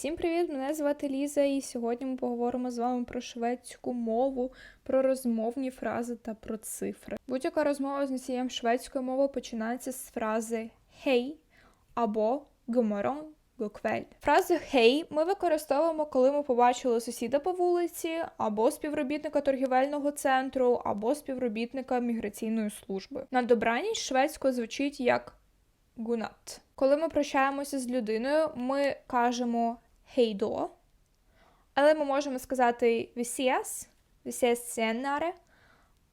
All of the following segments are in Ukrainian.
Всім привіт! Мене звати Ліза, і сьогодні ми поговоримо з вами про шведську мову, про розмовні фрази та про цифри. Будь-яка розмова з носієм шведської мови починається з фрази «хей» або «гуморон», «гуквель». Фразу «хей» ми використовуємо, коли ми побачили сусіда по вулиці, або співробітника торгівельного центру, або співробітника міграційної служби. На добраніч шведською звучить як гунат. Коли ми прощаємося з людиною, ми кажемо хейдо, але ми можемо сказати «вісіас», «вісіас сеннаре»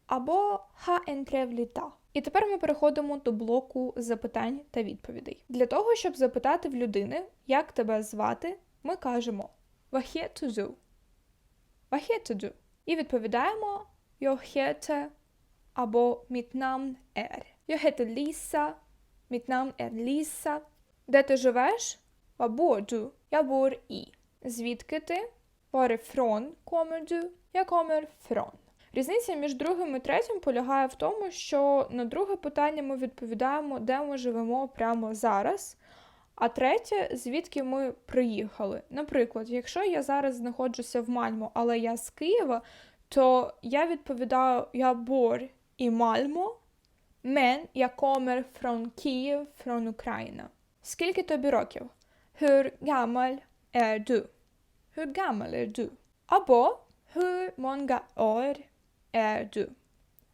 або «ха ентревліта». І тепер ми переходимо до блоку запитань та відповідей. Для того, щоб запитати в людини, як тебе звати, ми кажемо «Vad heter du?» «Vad? І відповідаємо «Jag heter» або. «Jag heter Lisa», Mitt namn är Lisa. Де ти живеш? Var bor du? Jag bor i. Звідки ти? Varifrån kommer du? Jag kommer från. Різниця між другим і третім полягає в тому, що на друге питання ми відповідаємо, де ми живемо прямо зараз. А третє, звідки ми приїхали. Наприклад, якщо я зараз знаходжуся в Мальмо, але я з Києва, то я відповідаю я бор і Мальмо. Men jag kommer från Kiev, från Ukraina. Скільки тобі років? Hur gammal är du? Hur gammal är du? Або Hur många år är du?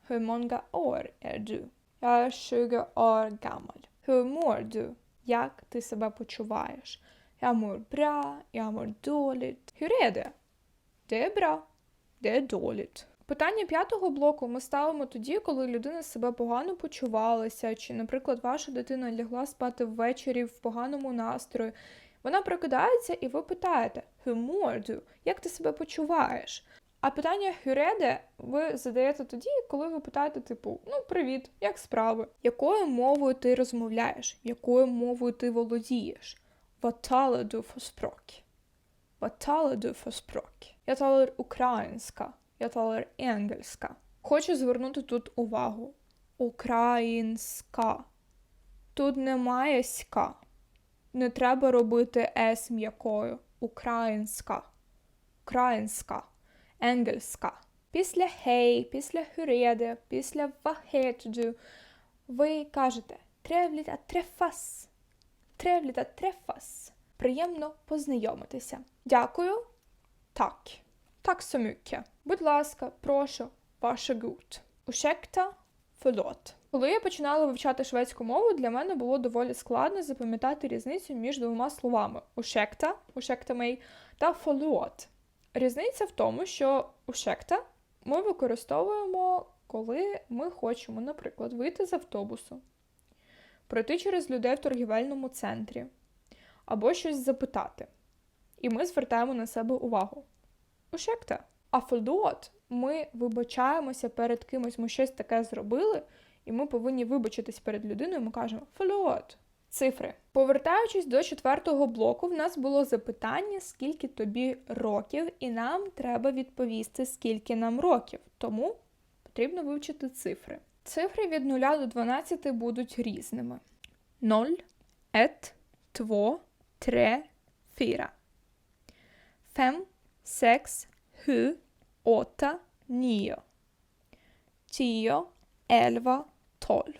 Hur många år är du? Jag är 20 år gammal. Hur mår du? Як ти себе почуваєш? Jag mår bra, jag mår dåligt. Hur är det? Det är bra. Det är dåligt. Питання п'ятого блоку ми ставимо тоді, коли людина себе погано почувалася, чи, наприклад, ваша дитина лягла спати ввечері в поганому настрої. Вона прокидається, і ви питаєте «Hur Як ти себе почуваєш? А питання «Hur ви задаєте тоді, коли ви питаєте, типу, ну, привіт, як справи? Якою мовою ти розмовляєш? Якою мовою ти володієш? Talar du för språk? Я talar українська. Я talar engelska. Хочу звернути тут увагу. Українська. Тут немає ська. Не треба робити с м'якою. Українська. Українська. Енгельська. Після хей, після хюреде, після вахеджу ви кажете тревліт трефас. Тревліт трефас. Приємно познайомитися. Дякую. Так. Так så mycket. Будь ласка, прошу, гуд. Ушекта förlåt. Коли я починала вивчати шведську мову, для мене було доволі складно запам'ятати різницю між двома словами ушекта, ушекта мей та фолуот. Різниця в тому, що ушекта ми використовуємо, коли ми хочемо, наприклад, вийти з автобусу, пройти через людей в торгівельному центрі або щось запитати. І ми звертаємо на себе увагу. Ушекта. А фолдуот ми вибачаємося перед кимось, ми щось таке зробили, і ми повинні вибачитись перед людиною. Ми кажемо фолдуот. Цифри. Повертаючись до четвертого блоку, в нас було запитання, скільки тобі років, і нам треба відповісти, скільки нам років. Тому потрібно вивчити цифри. Цифри від 0 до 12 будуть різними: 0, 1, 2, 3, 4. 5, 6, 7, 8, 9, 10, 11, 12.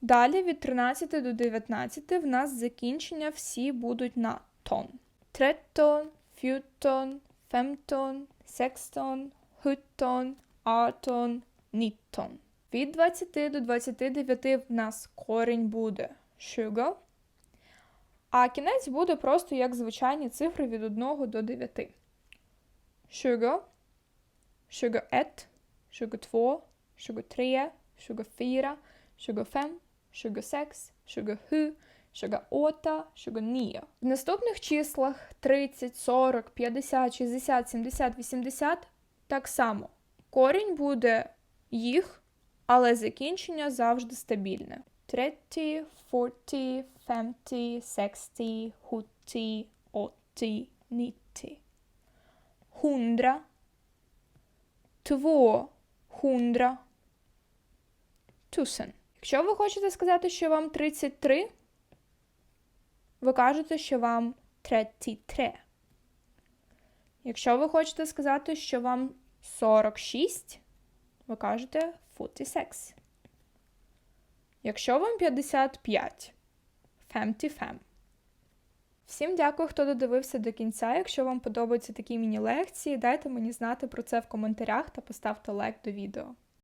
Далі від 13 до 19 в нас закінчення всі будуть на тон. 13, 14, 15, 16, 17, 18, 19. Від 20 до 29 в нас корінь буде 20, а кінець буде просто як звичайні цифри від 1 до 9. 20, 21, 22, 23, 24, 25, 26, 27, 28, 29. В наступних числах 30, 40, 50, 60, 70, 80 так само. Корінь буде їх, але закінчення завжди стабільне. 30, 40, 50, 60, 70, 80, 90 hundra, tvåhundra, tusen. Якщо ви хочете сказати, що вам 33, ви кажете, що вам 33. Якщо ви хочете сказати, що вам 46, ви кажете 46. Якщо вам 55, 55. Всім дякую, хто додивився до кінця. Якщо вам подобаються такі міні-лекції, дайте мені знати про це в коментарях та поставте лайк до відео.